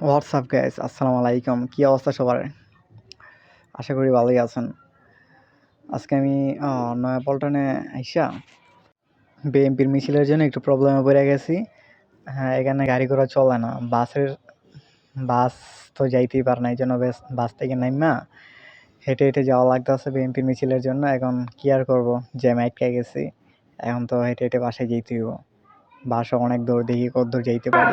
WhatsApp guys আসসালামু আলাইকুম কী অবস্থা সবার আশা করি ভালোই আছেন আজকে আমি আহ, নয়াপল্টনে আইসা বিএমপির মিছিলের জন্য একটু প্রবলেমে পড়ে গেছি হ্যাঁ এখানে গাড়ি ঘোড়া চলে না বাসের বাস তো যাইতেই পারে না এই জন্য বাস থেকে নাইমা হেঁটে হেঁটে যাওয়া লাগতেছে বিএমপির মিছিলের জন্য এখন কি আর করব জ্যাম আটকে গেছি এখন তো হেঁটে হেঁটে বাসায় যেতে হইব বাসও অনেক দূর দেখি কত দূর যাইতে পারি